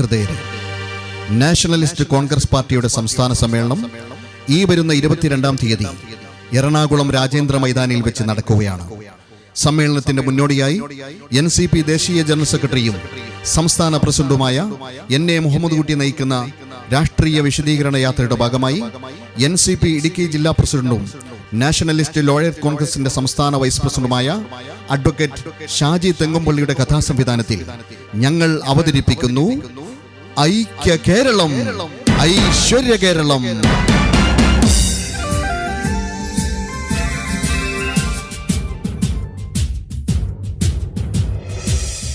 സഹൃദയരെ nationalist Congress പാർട്ടിയുടെ സംസ്ഥാന സമ്മേളനം ഈ വരുന്ന ഇരുപത്തിരണ്ടാം തീയതി എറണാകുളം രാജേന്ദ്ര മൈതാനിൽ വെച്ച് നടക്കുകയാണ്. സമ്മേളനത്തിന്റെ മുന്നോടിയായി എൻ സി പി ദേശീയ ജനറൽ സെക്രട്ടറിയും സംസ്ഥാന പ്രസിഡന്റുമായ എൻ എ മുഹമ്മദ് കുട്ടി നയിക്കുന്ന രാഷ്ട്രീയ വിശദീകരണ യാത്രയുടെ ഭാഗമായി എൻ സി പി ഇടുക്കി ജില്ലാ പ്രസിഡന്റും നാഷണലിസ്റ്റ് ലോയർ കോൺഗ്രസിന്റെ സംസ്ഥാന വൈസ് പ്രസിഡന്റുമായ അഡ്വക്കേറ്റ് ഷാജി തെങ്ങുംപള്ളിയുടെ കഥാസംവിധാനത്തിൽ ഞങ്ങൾ അവതരിപ്പിക്കുന്നു. ഐക്യ കേരളം ഐശ്വര്യ കേരളം.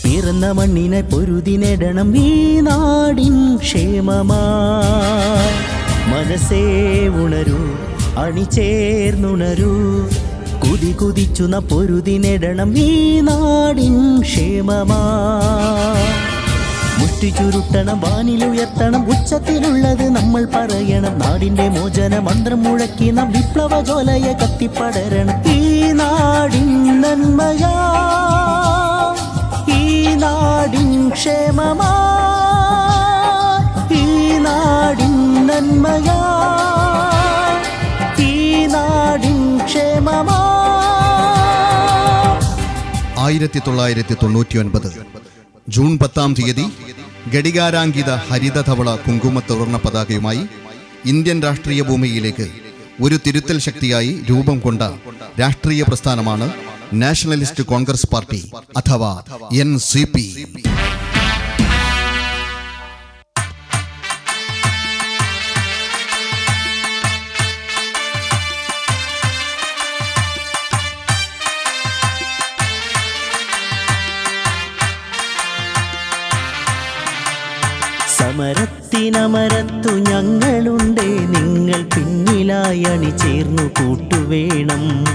പിറന്ന മണ്ണിനെ പൊരുതിനെടണം ഈ നാടിൻ ക്ഷേമമാ. മനസ്സേ ഉണരൂ അണിചേർന്നുണരൂ. കുതി കുതിച്ചു പൊരുതി നേടണം ഈ നാടിൻ ക്ഷേമമായി മുഷ്ടി ചുരുട്ടണം വാനിലുയർത്തണം ഉച്ചത്തിലുള്ളത് നമ്മൾ പറയണം. നാടിന്റെ മോചന മന്ത്രം മുഴക്കി നാം വിപ്ലവ ജോലയെ കത്തിപ്പടരണം. ഈ നാടിൻ നന്മയാ. ഈ നാടിൻ ക്ഷേമമാ. ഈ നാടിൻ നന്മയാ. ഈ നാടിൻ ക്ഷേമമാ. ആയിരത്തി തൊള്ളായിരത്തി തൊണ്ണൂറ്റി ഒൻപത് ജൂൺ പത്താം തീയതി ഘടികാരാങ്കിത ഹരിതധവള കുങ്കുമത്തുറന്ന പതാകയുമായി ഇന്ത്യൻ രാഷ്ട്രീയ ഭൂമിയിലേക്ക് ഒരു തിരുത്തൽ ശക്തിയായി രൂപം കൊണ്ട രാഷ്ട്രീയ പ്രസ്ഥാനമാണ് നാഷണലിസ്റ്റ് കോൺഗ്രസ് പാർട്ടി അഥവാ എൻ സി പി. സമരത്തിനമരത്തു ഞങ്ങളുണ്ടേ നിങ്ങൾ പിന്നിലായി അണിചേർന്നു കൂട്ടുവേണം.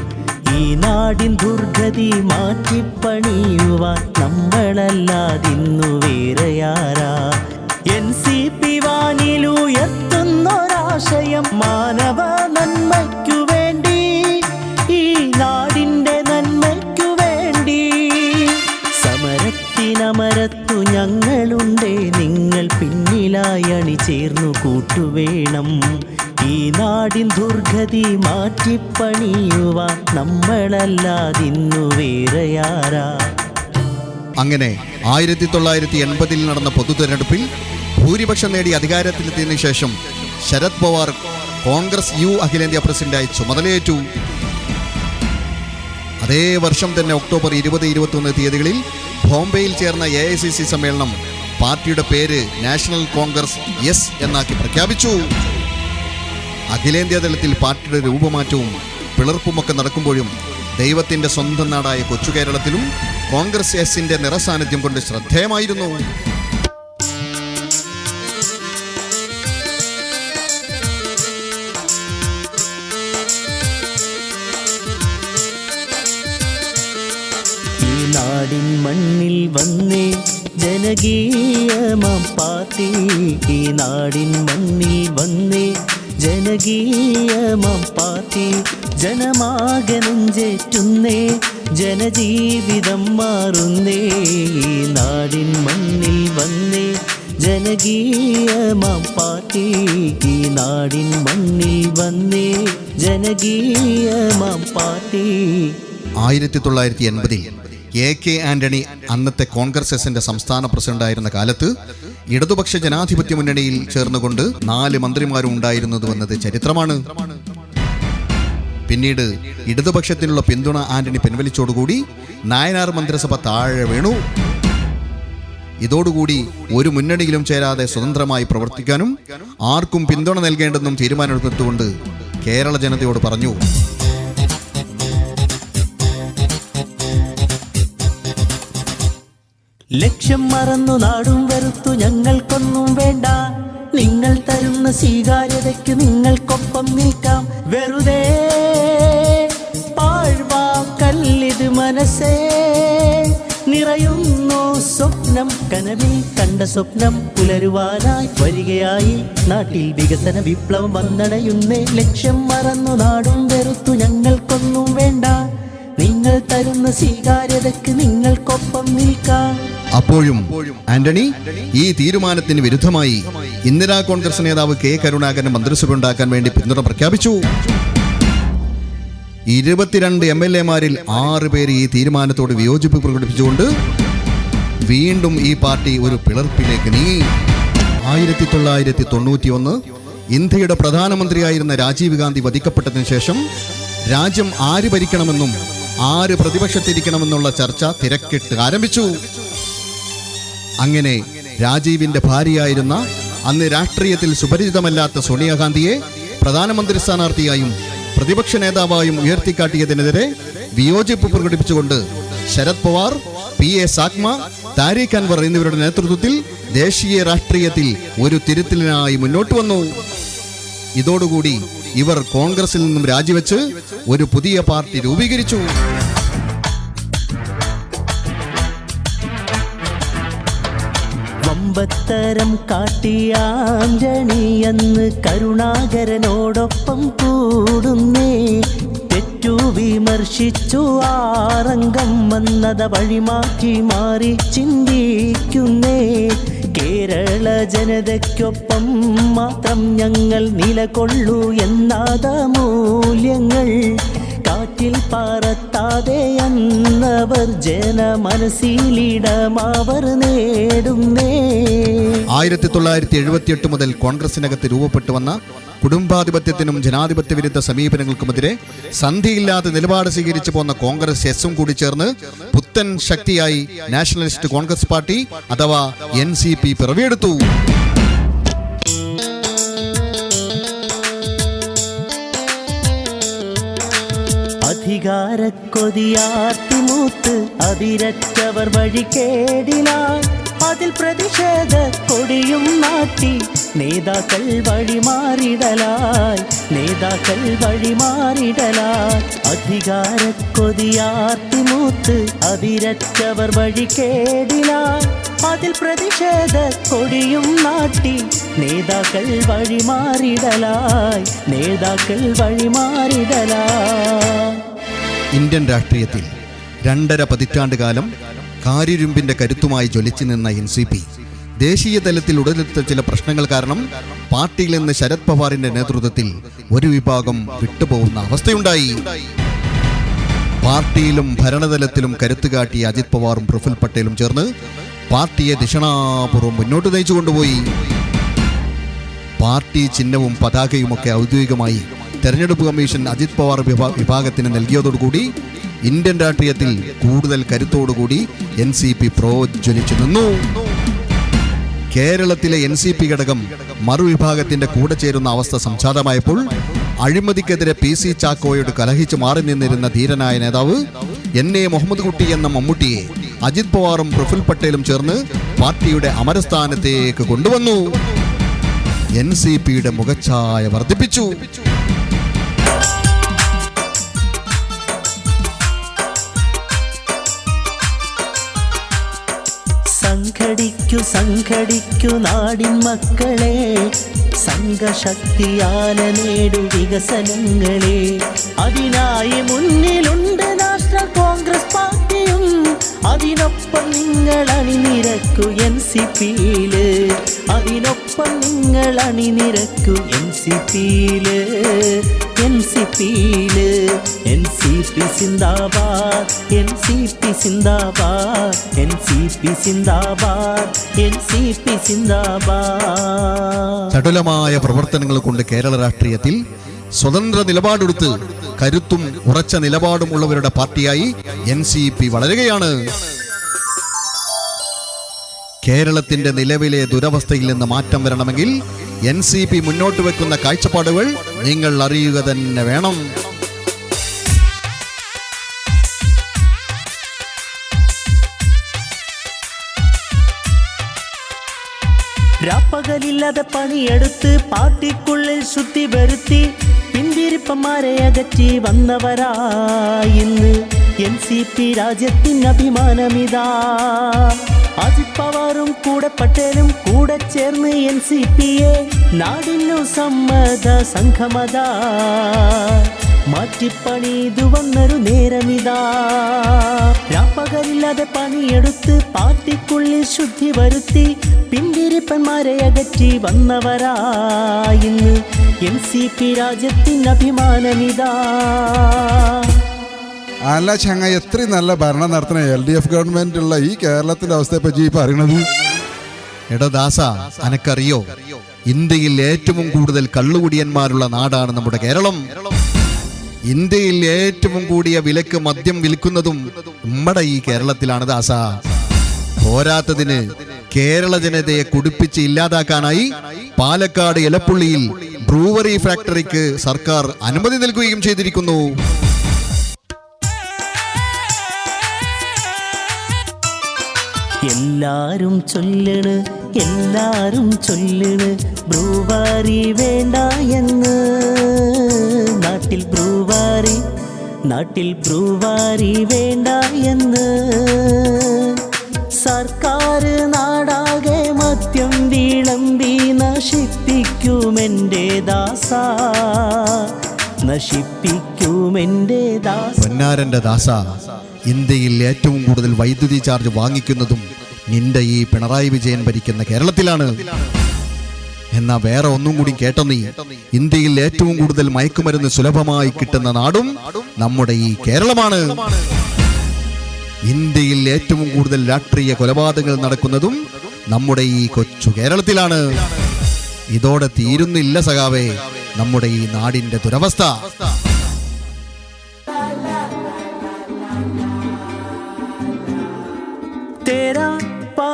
ഈ നാടിൻ ദുർഗതി മാറ്റിപ്പണിയുവാൻ നമ്മളല്ലാതിന്നു വേറെയാരാ? എൻ സി പി വാനിലുയർത്തുന്നൊരാശയം മാനവ നന്മയ്ക്കു പിന്നിലായി അണിചേർന്നു കൂട്ടുവേണം. ഈ നാടിൻ ദുർഗതി മാറ്റിപ്പണിയുവാൻ നമ്മളല്ലാതിന്നു വേറെയാരാ. അങ്ങനെ ആയിരത്തി തൊള്ളായിരത്തി എൺപതിൽ നടന്ന പൊതു തെരഞ്ഞെടുപ്പിൽ ഭൂരിപക്ഷം നേടി അധികാരത്തിലെത്തിയതിനു ശേഷം ശരത് പവാർ കോൺഗ്രസ് യു അഖിലേന്ത്യാ പ്രസിഡന്റായി ചുമതലയേറ്റു. അതേ വർഷം തന്നെ ഒക്ടോബർ ഇരുപത് ഇരുപത്തൊന്ന് തീയതികളിൽ ബോംബെയിൽ ചേർന്ന എ സമ്മേളനം പാർട്ടിയുടെ പേര് നാഷണൽ കോൺഗ്രസ് എസ് എന്നാക്കി പ്രഖ്യാപിച്ചു. അഖിലേന്ത്യാ തലത്തിൽ പാർട്ടിയുടെ രൂപമാറ്റവും പിളർപ്പുമൊക്കെ നടക്കുമ്പോഴും ദൈവത്തിന്റെ സ്വന്തം നാടായ കൊച്ചു കേരളത്തിലും കോൺഗ്രസ് എസിന്റെ നിറസാന്നിധ്യം കൊണ്ട് ശ്രദ്ധേയമായിരുന്നു. നാടിൻ മണ്ണിൽ വന്നേ ജനകീയമാം പാർട്ടി ഈ നാടിൻ മണ്ണിൽ വന്നേ. ജനകീയമാം പാർട്ടി ജനമാകെ നെഞ്ചേറ്റുന്നേ. ജനജീവിതം മാറുന്നേ. ഈ നാടിൻ മണ്ണിൽ വന്നേ. ജനകീയമാം പാർട്ടി ഈ നാടിൻ മണ്ണിൽ വന്നേ. ജനകീയമാം പാർട്ടി. ആയിരത്തി തൊള്ളായിരത്തി എൺപതിൽ എ കെ ആന്റണി അന്നത്തെ കോൺഗ്രസ് എസിന്റെ സംസ്ഥാന പ്രസിഡന്റായിരുന്ന കാലത്ത് ഇടതുപക്ഷ ജനാധിപത്യ മുന്നണിയിൽ ചേർന്നുകൊണ്ട് നാല് മന്ത്രിമാരും ഉണ്ടായിരുന്നത് എന്നത് ചരിത്രമാണ്. പിന്നീട് ഇടതുപക്ഷത്തിനുള്ള പിന്തുണ ആന്റണി പിൻവലിച്ചോടുകൂടി നായനാർ മന്ത്രിസഭ താഴെ വീണു. ഇതോടുകൂടി ഒരു മുന്നണിയിലും ചേരാതെ സ്വതന്ത്രമായി പ്രവർത്തിക്കാനും ആർക്കും പിന്തുണ നൽകേണ്ടെന്നും തീരുമാനമെടുത്തുകൊണ്ട് കേരള ജനതയോട് പറഞ്ഞു. ലക്ഷ്യം മറന്നു നാടും വെറുത്തു ഞങ്ങൾക്കൊന്നും വേണ്ട. നിങ്ങൾ തരുന്ന സ്വീകാര്യതയ്ക്ക് നിങ്ങൾക്കൊപ്പം നിൽക്കാം. വെറുതെ പാഴ്വാക്കല്ലിത് മനസ്സേ. നിറയുന്നു സ്വപ്നം കനവിൽ കണ്ട സ്വപ്നം പുലരുവാനായി വരികയായി. നാട്ടിൽ വികസന വിപ്ലവം വന്നടയുന്നേ. ലക്ഷ്യം മറന്നു നാടും വെറുത്തു ഞങ്ങൾക്കൊന്നും വേണ്ട. നിങ്ങൾ തരുന്ന സ്വീകാര്യതയ്ക്ക് നിങ്ങൾക്കൊപ്പം നിൽക്കാം. അപ്പോഴും ആന്റണി ഈ തീരുമാനത്തിന് വിരുദ്ധമായി ഇന്ദിരാ കോൺഗ്രസ് നേതാവ് കെ കരുണാകരൻ മന്ത്രിസഭ ഉണ്ടാക്കാൻ വേണ്ടി പിന്തുണ പ്രഖ്യാപിച്ചു. ഇരുപത്തിരണ്ട് എം എൽ എമാരിൽ ആറ് പേര് ഈ തീരുമാനത്തോട് വിയോജിപ്പ് പ്രകടിപ്പിച്ചുകൊണ്ട് വീണ്ടും ഈ പാർട്ടി ഒരു പിളർപ്പിലേക്ക് നീ ആയിരത്തി തൊള്ളായിരത്തി തൊണ്ണൂറ്റി ഒന്ന് ഇന്ത്യയുടെ പ്രധാനമന്ത്രിയായിരുന്ന രാജീവ് ഗാന്ധി വധിക്കപ്പെട്ടതിന് ശേഷം രാജ്യം ആര് ഭരിക്കണമെന്നും ആര് പ്രതിപക്ഷത്തിരിക്കണമെന്നുള്ള ചർച്ച തിരക്കിട്ട് ആരംഭിച്ചു. അങ്ങനെ രാജീവിന്റെ ഭാര്യയായിരുന്ന അന്ന് രാഷ്ട്രീയത്തിൽ സുപരിചിതമല്ലാത്ത സോണിയാഗാന്ധിയെ പ്രധാനമന്ത്രി സ്ഥാനാർത്ഥിയായും പ്രതിപക്ഷ നേതാവായും ഉയർത്തിക്കാട്ടിയതിനെതിരെ വിയോജിപ്പ് പ്രകടിപ്പിച്ചുകൊണ്ട് ശരത് പവാർ പി എ സാക്മ താരിഖ് അൻവർ എന്നിവരുടെ നേതൃത്വത്തിൽ ദേശീയ രാഷ്ട്രീയത്തിൽ ഒരു തിരുത്തലിനായി മുന്നോട്ട് വന്നു. ഇതോടുകൂടി ഇവർ കോൺഗ്രസിൽ നിന്നും രാജിവെച്ച് ഒരു പുതിയ പാർട്ടി രൂപീകരിച്ചു. വമ്പത്തരം കാട്ടിയാഞ്ചണി അന്ന് കരുണാകരനോടൊപ്പം കൂടുന്നേ. തെറ്റു വിമർശിച്ചു ആറംഗം വന്നത വഴിമാറ്റി മാറി ചിന്തിക്കുന്നേ. കേരള ജനതയ്ക്കൊപ്പം മാത്രം ഞങ്ങൾ നിലകൊള്ളൂ എന്നാത മൂല്യങ്ങൾ. കാറ്റിൽ പറത്താതെ അന്നവർ ജന മനസ്സിലിടമാവർ നേടുന്നേ. ആയിരത്തി തൊള്ളായിരത്തി എഴുപത്തിയെട്ട് മുതൽ കോൺഗ്രസിനകത്ത് രൂപപ്പെട്ടു വന്ന കുടുംബാധിപത്യത്തിനും ജനാധിപത്യ വിരുദ്ധ സമീപനങ്ങൾക്കുമെതിരെ സന്ധിയില്ലാതെ നിലപാട് സ്വീകരിച്ചു പോന്ന കോൺഗ്രസ് എസും കൂടി ചേർന്ന് പുത്തൻ ശക്തിയായി നാഷണലിസ്റ്റ് കോൺഗ്രസ് പാർട്ടി അഥവാ എൻ സി പി പിറവിയെടുത്തു. അധികാരക്കൊതിയാർത്തിമൂത്ത് വഴി കേടിലായി അതിൽ പ്രതിഷേധ കൊടിയും നാട്ടി. നേതാക്കൾ വഴിമാറിടലായി നേതാക്കൾ വഴിമാറിടലായി മൂത്ത് അതിരച്ചവർ വഴി കേടിലായി അതിൽ പ്രതിഷേധ കൊടിയും നാട്ടി നേതാക്കൾ വഴിമാറിടലായി നേതാക്കൾ വഴിമാറിടലായി ഇന്ത്യൻ രാഷ്ട്രീയത്തിൽ രണ്ടര പതിറ്റാണ്ട് കാലം കാരിരുമ്പിന്റെ കരുത്തുമായി ജ്വലിച്ചു നിന്ന എൻ സി പി. ദേശീയ തലത്തിൽ ഉടലെടുത്ത ചില പ്രശ്നങ്ങൾ കാരണം പാർട്ടിയിൽ നിന്ന് ശരത് പവാറിന്റെ നേതൃത്വത്തിൽ ഒരു വിഭാഗം വിട്ടുപോകുന്ന അവസ്ഥയുണ്ടായി. പാർട്ടിയിലും ഭരണതലത്തിലും കരുത്തു കാട്ടിയ അജിത് പവാറും പ്രഫുൽ പട്ടേലും ചേർന്ന് പാർട്ടിയെ ദിഷണാപൂർവം മുന്നോട്ട് നയിച്ചു കൊണ്ടുപോയി. പാർട്ടി ചിഹ്നവും പതാകയുമൊക്കെ ഔദ്യോഗികമായി തെരഞ്ഞെടുപ്പ് കമ്മീഷൻ അജിത് പവാർ വിഭാഗത്തിന് നൽകിയതോടുകൂടി ഇന്ത്യൻ രാഷ്ട്രീയത്തിൽ കൂടുതൽ കരുത്തോടുകൂടി എൻ സി പി പ്രോജ്വലിച്ചു നിന്നു. കേരളത്തിലെ എൻ സി പി ഘടകം മറുവിഭാഗത്തിന്റെ കൂടെ ചേരുന്ന അവസ്ഥ സംജാതമായപ്പോൾ അഴിമതിക്കെതിരെ പി സി ചാക്കോയോട് കലഹിച്ചു മാറി നിന്നിരുന്ന ധീരനായ നേതാവ് എൻ എ മുഹമ്മദ് കുട്ടി എന്ന മമ്മൂട്ടിയെ അജിത് പവാറും പ്രഫുൽ പട്ടേലും ചേർന്ന് പാർട്ടിയുടെ അമരസ്ഥാനത്തേക്ക് കൊണ്ടുവന്നു. എൻ സി പിയുടെ മുഖച്ഛായ വർദ്ധിപ്പിച്ചു. സംഘടിക്കു സംഘടിക്കു നാടിൻ മക്കളെ. സംഘശക്തിയാല നേടു വികസനങ്ങളെ. അതിനായി മുന്നിലുണ്ട് നാഷണൽ കോൺഗ്രസ് പാർട്ടിയും. അതിനൊപ്പം നിങ്ങൾ അണിനിരക്കു എൻ സി പിയിൽ. അതിനൊപ്പം നിങ്ങൾ അണിനിരക്കു എൻ സി പിയിൽ എൻ സി പിയിൽ എൻ സി പി സിന്ദാബാദ് എൻ സി പി സിന്ദാബാദ് എൻ സി പി സിന്ദാബാദ് എൻ സി പി സിന്ദാബാദ്. ചടുലമായ പ്രവർത്തനങ്ങൾ കൊണ്ട് കേരള രാഷ്ട്രീയത്തിൽ സ്വതന്ത്ര നിലപാടെടുത്ത് കരുത്തും ഉറച്ച നിലപാടും ഉള്ളവരുടെ പാർട്ടിയായി എൻ സി പി വളരുകയാണ്. കേരളത്തിന്റെ നിലവിലെ ദുരവസ്ഥയിൽ നിന്ന് മാറ്റം വരണമെങ്കിൽ എൻ സി പി മുന്നോട്ട് വെക്കുന്ന കാഴ്ചപ്പാടുകൾ നിങ്ങൾ അറിയുക തന്നെ വേണം. രാപ്പകലില്ലാതെ പണിയെടുത്ത് പാർട്ടിക്കുള്ളിൽ ശുദ്ധി വരുത്തി പിന്തിരിപ്പന്മാരെ അകറ്റി വന്നവരായി എൻ സി പി രാജ്യത്തിന് അഭിമാനമിതാ. കൂടെ പട്ടേലും കൂടെ ചേർന്ന് എൻ സി പി എ നാടിനു സമ്മത സംഘമത. മാറ്റിപ്പണിതു വന്നൊരു നേരമിതാ. രാപ്പകലില്ലാതെ പണിയെടുത്ത് പാർട്ടിക്കുള്ളിൽ ശുദ്ധി വരുത്തി പിന്തിരിപ്പന്മാരെ അകറ്റി വന്നവരാ ഇന്ന് എൻ സി പി രാജ്യത്തിന് അഭിമാനമിതാ. അല്ല ചങ്ങ എത്ര നല്ല ഭരണം നടത്തുന്ന എൽ ഡി എഫ് ഗവൺമെന്റ് ഉള്ള ഈ കേരളത്തിന്റെ അവസ്ഥയെ പറ്റി ഈ പറയണത് എടോ ദാസ അനക്കറിയോ? ഇന്ത്യയിൽ ഏറ്റവും കൂടുതൽ കള്ളുകുടിയന്മാരുള്ള നാടാണ് നമ്മുടെ കേരളം. ഇന്ത്യയിൽ ഏറ്റവും കൂടിയ വിലക്ക് മദ്യം വിൽക്കുന്നതും നമ്മുടെ ഈ കേരളത്തിലാണ് ദാസ. പോരാത്തതിന് കേരള ജനതയെ കുടിപ്പിച്ച് ഇല്ലാതാക്കാനായി പാലക്കാട് എലപ്പുള്ളിയിൽ ബ്രൂവറി ഫാക്ടറിക്ക് സർക്കാർ അനുമതി നൽകുകയും ചെയ്തിരിക്കുന്നു. എല്ലാരും ചൊല്ലണ് എല്ലാരും ചൊല്ലണ്. ബ്രൂവാരി വേണ്ട എന്ന് നാട്ടിൽ ബ്രൂവാരി നാട്ടിൽ ബ്രൂവാരി വേണ്ട എന്ന് സർക്കാർ നാടാകെ മദ്യം വിളമ്പി നശിപ്പിക്കുമെന്റെ ദാസ. നശിപ്പിക്കുമെന്റെ ദാസ. പൊന്നാരന്റെ ദാസ ഇന്ത്യയിൽ ഏറ്റവും കൂടുതൽ വൈദ്യുതി ചാർജ് വാങ്ങിക്കുന്നതും നിന്റെ ഈ പിണറായി വിജയൻ ഭരിക്കുന്ന കേരളത്തിലാണ്. എന്നാ വേറെ ഒന്നും കൂടി കേട്ടോ നീ. ഇന്ത്യയിൽ ഏറ്റവും കൂടുതൽ മയക്കുമരുന്ന് സുലഭമായി കിട്ടുന്ന നാടും നമ്മുടെ ഈ കേരളമാണ്. ഇന്ത്യയിൽ ഏറ്റവും കൂടുതൽ രാഷ്ട്രീയ കൊലപാതകങ്ങൾ നടക്കുന്നതും നമ്മുടെ ഈ കൊച്ചു കേരളത്തിലാണ്. ഇതോടെ തീരുന്നില്ല സഖാവേ നമ്മുടെ ഈ നാടിന്റെ ദുരവസ്ഥ.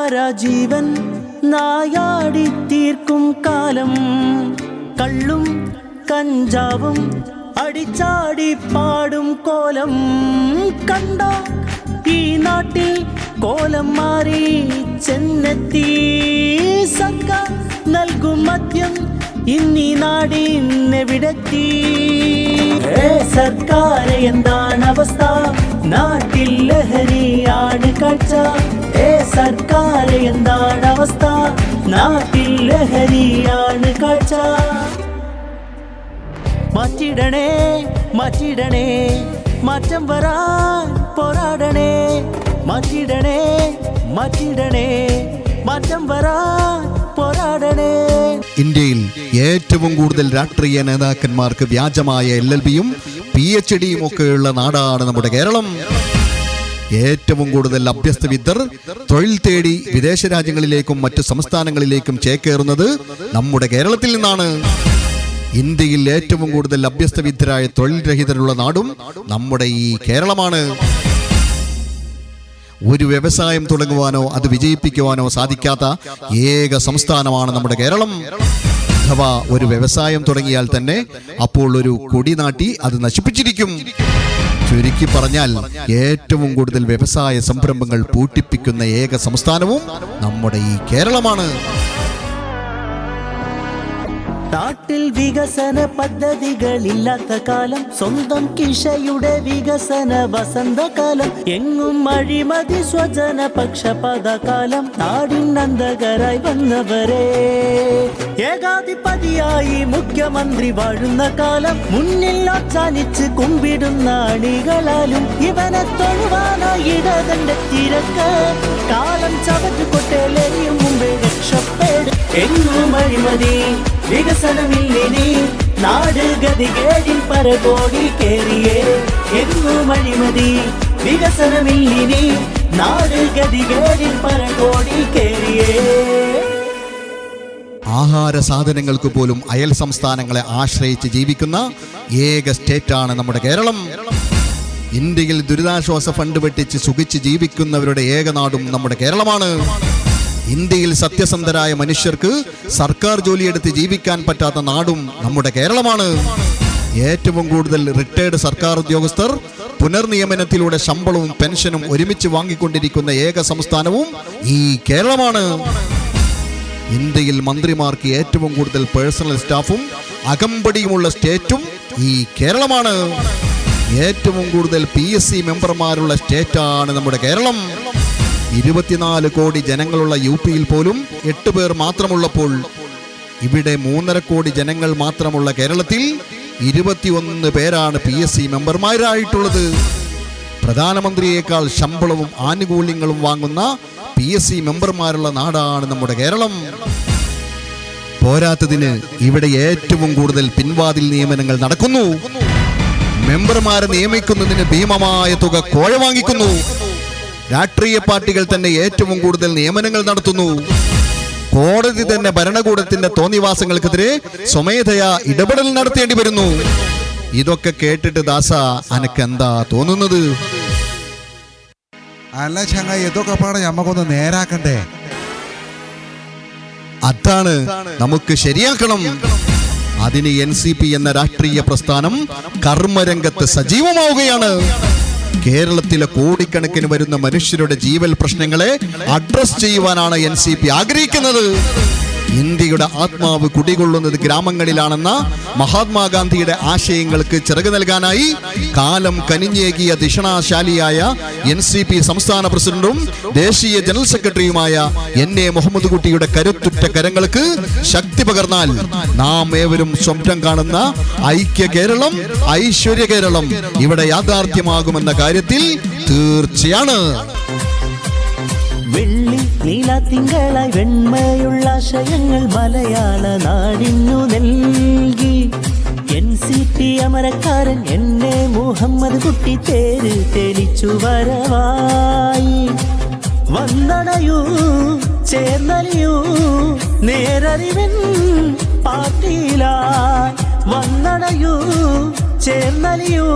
പരാജീവൻ നായാടി തീർക്കും കാലം. കള്ളും കഞ്ചാവും അടിച്ചാടി പാടും കോലം. കണ്ട ഈ നാട്ടിൽ കോലം മാറി ചെന്നെത്തി. സക്ക നൽകും മദ്യം ഇന്നി നാടിന്നെവിടെത്തി സർക്കാർ എന്താണ് അവസ്ഥ? നാട്ടിൽ ലഹരിയാണ് കാഴ്ച ഏ സർക്കാർ എന്താണ് അവസ്ഥ? നാട്ടിൽ ലഹരിയാണ് കാഴ്ച മാറ്റിടണേ മാറ്റിടണേ മാറ്റം വരാൻ പോരാടണേ. മാറ്റിടണേ മാറ്റിടണേ മാറ്റം വരാൻ പോരാടണേ. ഇന്ത്യയിൽ ഏറ്റവും കൂടുതൽ രാഷ്ട്രീയ നേതാക്കന്മാർക്ക് വ്യാജമായ എൽ എൽ ബിയും പി എച്ച് ഡിയും ഒക്കെയുള്ള നാടാണ് നമ്മുടെ കേരളം. ഏറ്റവും കൂടുതൽ അഭ്യസ്ത വിദ്യർ തൊഴിൽ തേടി വിദേശ രാജ്യങ്ങളിലേക്കും മറ്റു സംസ്ഥാനങ്ങളിലേക്കും ചേക്കേറുന്നത് നമ്മുടെ കേരളത്തിൽ നിന്നാണ്. ഇന്ത്യയിൽ ഏറ്റവും കൂടുതൽ അഭ്യസ്ത വിദ്യരായ തൊഴിൽ രഹിതരുള്ള നാടും നമ്മുടെ ഈ കേരളമാണ്. ഒരു വ്യവസായം തുടങ്ങുവാനോ അത് വിജയിപ്പിക്കുവാനോ സാധിക്കാത്ത ഏക സംസ്ഥാനമാണ് നമ്മുടെ കേരളം. അഥവാ ഒരു വ്യവസായം തുടങ്ങിയാൽ തന്നെ അപ്പോൾ ഒരു കൊടി നാട്ടി അത് നശിപ്പിച്ചിരിക്കും. ചുരുക്കി പറഞ്ഞാൽ ഏറ്റവും കൂടുതൽ വ്യവസായ സംരംഭങ്ങൾ പൂട്ടിപ്പിക്കുന്ന ഏക സംസ്ഥാനവും നമ്മുടെ ഈ കേരളമാണ്. നാട്ടിൽ വികസന പദ്ധതികളില്ലാത്ത കാലം സ്വന്തം കിഷയുടെ വികസന വസന്തകാലം എങ്ങും അഴിമതി സ്വജന പക്ഷപാത കാലം നാടിനന്തകരായി വന്നവരെ. ഏകാധിപതിയായി മുഖ്യമന്ത്രി വാഴുന്ന കാലം മുന്നിൽ ഒച്ചാനിച്ച് കുമ്പിടുന്ന അണികളാലും ഇവനെ തൊഴുവാനായി ഇടതന്റെ തിരക്ക്. കാലം ചവറ്റുകൊട്ടേലെറിയും മുമ്പേ രക്ഷപ്പെടും. എങ്ങും അഴിമതി വികസനമില്ലിനി. നാട് ഗതികേടിൽ പരകോടി കേറിയേ. എങ്ങും അഴിമതി വികസനമില്ലിനി. നാട് ഗതികേടിൽ പരകോടി കേറിയേ. ആഹാര സാധനങ്ങൾക്ക് പോലും അയൽ സംസ്ഥാനങ്ങളെ ആശ്രയിച്ച് ജീവിക്കുന്ന ഏക സ്റ്റേറ്റാണ് നമ്മുടെ കേരളം. ഇന്ത്യയിൽ ദുരിതാശ്വാസ ഫണ്ട് വെട്ടിച്ച് സുഖിച്ച് ജീവിക്കുന്നവരുടെ ഏക നാടും നമ്മുടെ കേരളമാണ്. ഇന്ത്യയിൽ സത്യസന്ധരായ മനുഷ്യർക്ക് സർക്കാർ ജോലിയെടുത്ത് ജീവിക്കാൻ പറ്റാത്ത നാടും നമ്മുടെ കേരളമാണ്. ഏറ്റവും കൂടുതൽ റിട്ടയർഡ് സർക്കാർ ഉദ്യോഗസ്ഥർ പുനർനിയമനത്തിലൂടെ ശമ്പളവും പെൻഷനും ഒരുമിച്ച് വാങ്ങിക്കൊണ്ടിരിക്കുന്ന ഏക സംസ്ഥാനവും ഈ കേരളമാണ്. ഇന്ത്യയിൽ മന്ത്രിമാർക്ക് ഏറ്റവും കൂടുതൽ പേഴ്സണൽ സ്റ്റാഫും അകമ്പടിയുമുള്ള സ്റ്റേറ്റും ഈ കേരളമാണ്. ഏറ്റവും കൂടുതൽ പി എസ് സി മെമ്പർമാരുള്ള സ്റ്റേറ്റാണ് നമ്മുടെ കേരളം. ഇരുപത്തിനാല് കോടി ജനങ്ങളുള്ള യു പിയിൽ പോലും എട്ട് പേർ മാത്രമുള്ളപ്പോൾ ഇവിടെ മൂന്നര കോടി ജനങ്ങൾ മാത്രമുള്ള കേരളത്തിൽ ഇരുപത്തിയൊന്ന് പേരാണ് പി എസ് സി മെമ്പർമാരായിട്ടുള്ളത്. പ്രധാനമന്ത്രിയേക്കാൾ ശമ്പളവും ആനുകൂല്യങ്ങളും വാങ്ങുന്ന പി എസ് സി മെമ്പർമാരുള്ള നാടാണ് നമ്മുടെ കേരളം. പോരാത്തതിന് ഇവിടെ ഏറ്റവും കൂടുതൽ പിൻവാതിൽ നിയമനങ്ങൾ നടക്കുന്നു. മെമ്പർമാരെ നിയമിക്കുന്നതിന് ഭീമമായ തുക കോഴ വാങ്ങിക്കുന്നു. രാഷ്ട്രീയ പാർട്ടികൾ തന്നെ ഏറ്റവും കൂടുതൽ നിയമനങ്ങൾ നടത്തുന്നു. കോടതി തന്നെ ഭരണകൂടത്തിന്റെ തോന്നിവാസങ്ങൾക്കെതിരെ സ്വമേധയാ ഇടപെടൽ നടത്തേണ്ടി വരുന്നു. ഇതൊക്കെ കേട്ടിട്ട് ദാസ അനക്ക് എന്താ തോന്നുന്നത്? അല്ല ചങ്ങായി ഇതൊക്കെ പാടെ ഞമ്മക്കൊന്ന് നേരാക്കണ്ടേ? അതാണ് നമുക്ക് ശരിയാക്കണം. അതിന് എൻ സി പി എന്ന രാഷ്ട്രീയ പ്രസ്ഥാനം കർമ്മരംഗത്ത് സജീവമാവുകയാണ്. കേരളത്തിലെ കോടിക്കണക്കിന് വരുന്ന മനുഷ്യരുടെ ജീവൽ പ്രശ്നങ്ങളെ അഡ്രസ് ചെയ്യുവാനാണ് എൻ സി പി ആഗ്രഹിക്കുന്നത്. ഇന്ത്യയുടെ ആത്മാവ് കുടികൊള്ളുന്നത് ഗ്രാമങ്ങളിലാണെന്ന മഹാത്മാഗാന്ധിയുടെ ആശയങ്ങൾക്ക് ചിറക് നൽകാനായി കാലം കനിഞ്ഞേകിയ ദിഷണാശാലിയായ എൻ സി പി സംസ്ഥാന പ്രസിഡന്റും ദേശീയ ജനറൽ സെക്രട്ടറിയുമായ എൻ എ മുഹമ്മദ് കുട്ടിയുടെ കരുത്തുറ്റ കരങ്ങൾക്ക് ശക്തി പകർന്നാൽ നാം ഏവരും സ്വപ്നം കാണുന്ന ഐക്യ കേരളം ഐശ്വര്യ കേരളം ഇവിടെ യാഥാർത്ഥ്യമാകുമെന്ന കാര്യത്തിൽ തീർച്ചയാണ്. നീല തിങ്കളായി വെണ്മയുള്ള ആശയങ്ങൾ മലയാള നാടിനു നൽകി. എൻ സി പി അമരക്കാരൻ എന്നെ മുഹമ്മദ് കുട്ടി തേര് തെളിച്ചു വരവായി. വന്നടയൂ ചേർന്നലിയൂ നേരറിവൻ പാർട്ടിയിലായി വന്നടയൂ ചേർന്നലിയൂ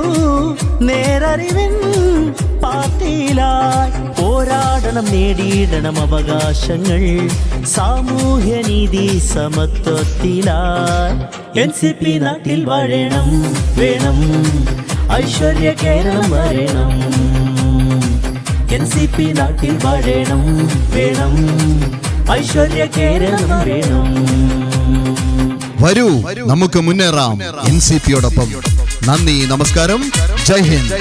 നേരറിവൻ പാർട്ടിയിലായി പോരാടണം നേടിയിടണം അവകാശങ്ങൾ. സാമൂഹ്യനീതി സമത്വത്തിലാ എൻ സി പി നാട്ടിൽ വാഴണം വേണം. ഐശ്വര്യ കേരളം വരണം. എൻ സി പി നാട്ടിൽ വാഴണം വേണം. ഐശ്വര്യ കേരളം വേണം. വരൂ നമുക്ക് മുന്നേറാം. എൻ സി പിയോടൊപ്പം നന്ദി നമസ്കാരം. ജയ് ഹിന്ദ്.